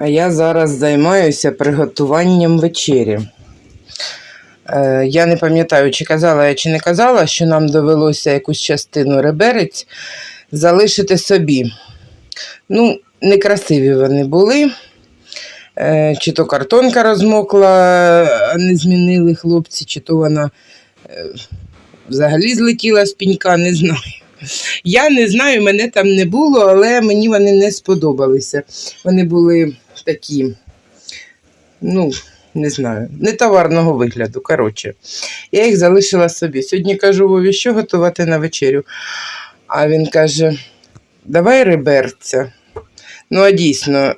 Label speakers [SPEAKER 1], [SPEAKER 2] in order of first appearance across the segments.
[SPEAKER 1] А я зараз займаюся приготуванням вечері. Е, я не пам'ятаю, чи казала я, чи не казала, що нам довелося якусь частину реберець залишити собі. Ну, некрасиві вони були. Е, чи то картонка розмокла, а не змінили хлопці, чи то вона е, взагалі злетіла з пінька, не знаю. Я не знаю, мене там не було, але мені вони не сподобалися. Вони були такі, ну, не знаю, не товарного вигляду. Коротше, я їх залишила собі. Сьогодні кажу, Вові, що готувати на вечерю. А він каже: давай реберця. Ну, а дійсно,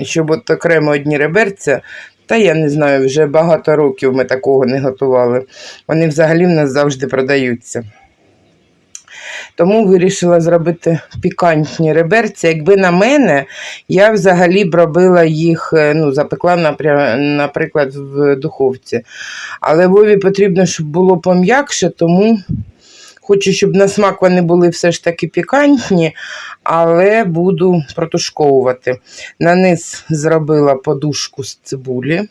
[SPEAKER 1] щоб от окремо одні реберця, та я не знаю, вже багато років ми такого не готували. Вони взагалі в нас завжди продаються. Тому вирішила зробити пікантні реберці. Якби на мене, я взагалі б робила їх, е, ну, запекла, наприклад, в духовці. Але Вові потрібно, щоб було пом'якше, тому хочу, щоб на смак вони були все ж таки пікантні, але буду протушковувати. На низ зробила подушку з цибулі.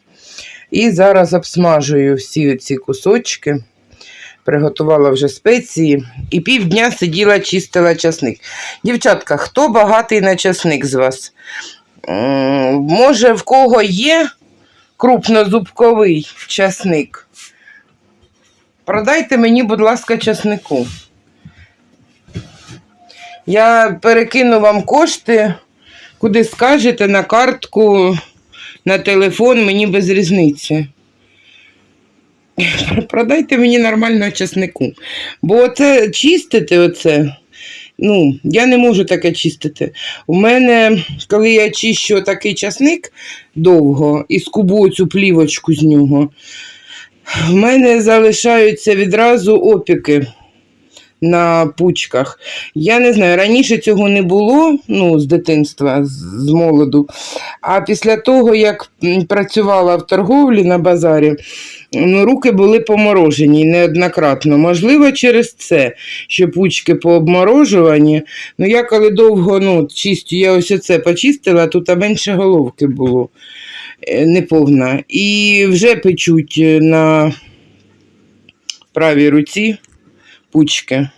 [SPEAKER 1] І зараз обсмажую всі ці кусочки приготувала вже спеції і півдня сиділа, чистила часник. Дівчатка, хто багатий на часник з вас? Може, в кого є крупнозубковий часник? Продайте мені, будь ласка, часнику. Я перекину вам кошти, куди скажете, на картку, на телефон, мені без різниці. Продайте мені нормального часнику. Бо оце чистити, оце, ну, я не можу таке чистити. У мене, коли я чищу такий часник довго і скубу цю плівочку з нього, в мене залишаються відразу опіки на пучках. Я не знаю, раніше цього не було, ну, з дитинства, з, молоду. А після того, як працювала в торговлі на базарі, ну, руки були поморожені неоднократно. Можливо, через це, що пучки пообморожувані. Ну, я коли довго ну, чистю, я ось оце почистила, тут менше головки було е, неповна. І вже печуть е, на правій руці пучки.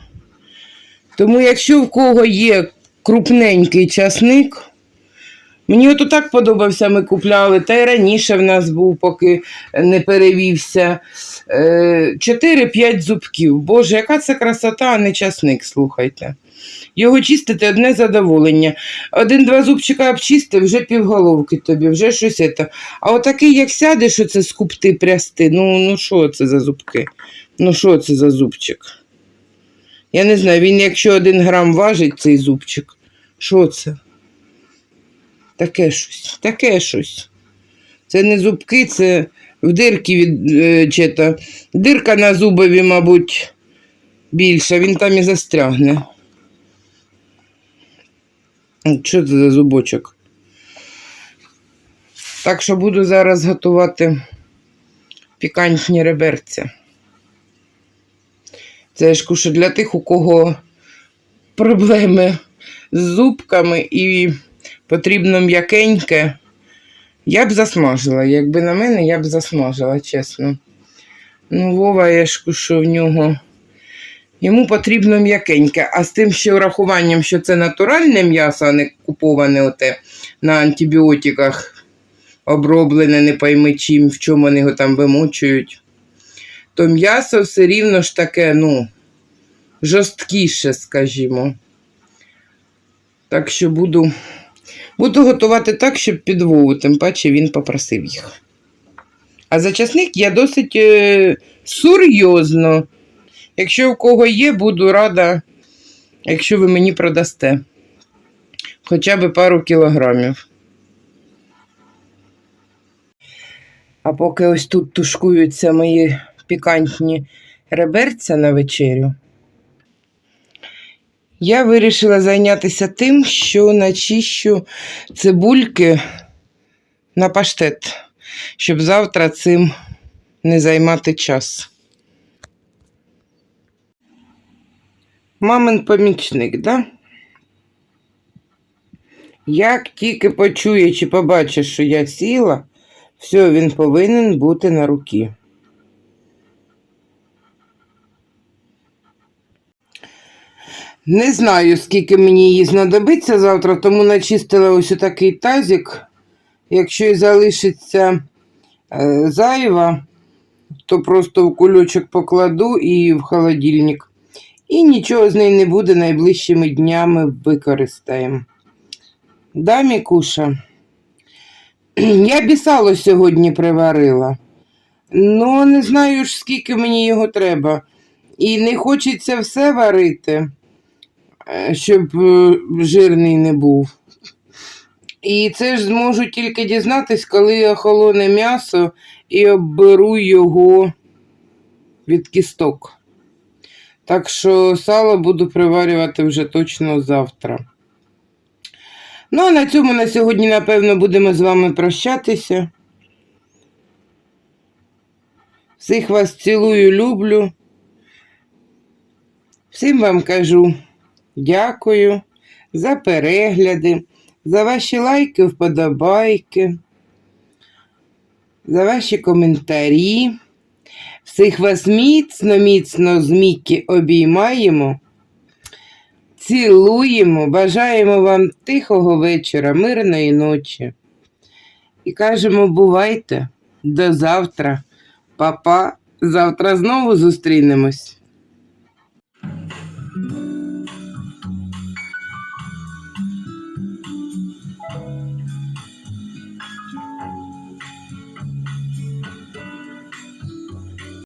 [SPEAKER 1] Тому, якщо в кого є крупненький часник, мені от так подобався, ми купляли, та й раніше в нас був, поки не перевівся. Е, 4-5 зубків. Боже, яка це красота, а не часник, слухайте. Його чистити одне задоволення. Один-два зубчика обчистив, вже півголовки тобі, вже щось. це. А отакий, як сядеш, оце скупти, прясти, ну, ну що це за зубки? Ну що це за зубчик? Я не знаю, він якщо один грам важить цей зубчик, що це? Таке щось, таке щось. Це не зубки, це в дирки від е, чи то, Дирка на зубові, мабуть, більша, він там і застрягне. Що це за зубочок? Так що буду зараз готувати пікантні реберця. Це ж кушу для тих, у кого проблеми з зубками і потрібно м'якеньке. Я б засмажила. Якби на мене, я б засмажила, чесно. Ну, Вова, я ж кушу в нього. Йому потрібно м'якеньке. А з тим ще врахуванням, що це натуральне м'ясо, а не куповане оте на антибіотиках, оброблене, не пойми чим, в чому вони його там вимочують то м'ясо все рівно ж таке, ну, жорсткіше, скажімо. Так що буду, буду готувати так, щоб під Вову, тим паче він попросив їх. А за часник я досить е, серйозно. Якщо у кого є, буду рада, якщо ви мені продасте. Хоча б пару кілограмів. А поки ось тут тушкуються мої пікантні реберця на вечерю, я вирішила зайнятися тим, що начищу цибульки на паштет, щоб завтра цим не займати час. Мамин помічник, да? Як тільки почує чи побачить, що я сіла, все, він повинен бути на руки. Не знаю, скільки мені її знадобиться завтра, тому начистила ось такий тазик. Якщо і залишиться е, зайва, то просто в кульочок покладу і в холодильник. І нічого з неї не буде найближчими днями використаємо. Да, Мікуша? Я бісало сьогодні приварила. Ну, не знаю ж, скільки мені його треба. І не хочеться все варити, щоб е, жирний не був. І це ж зможу тільки дізнатись, коли охолоне м'ясо і обберу його від кісток. Так що сало буду приварювати вже точно завтра. Ну, а на цьому на сьогодні, напевно, будемо з вами прощатися. Всіх вас цілую, люблю. Всім вам кажу дякую за перегляди, за ваші лайки, вподобайки, за ваші коментарі. Всіх вас міцно, міцно з Мікі обіймаємо, цілуємо, бажаємо вам тихого вечора, мирної ночі. І кажемо, бувайте до завтра. Папа, завтра знову зустрінемось.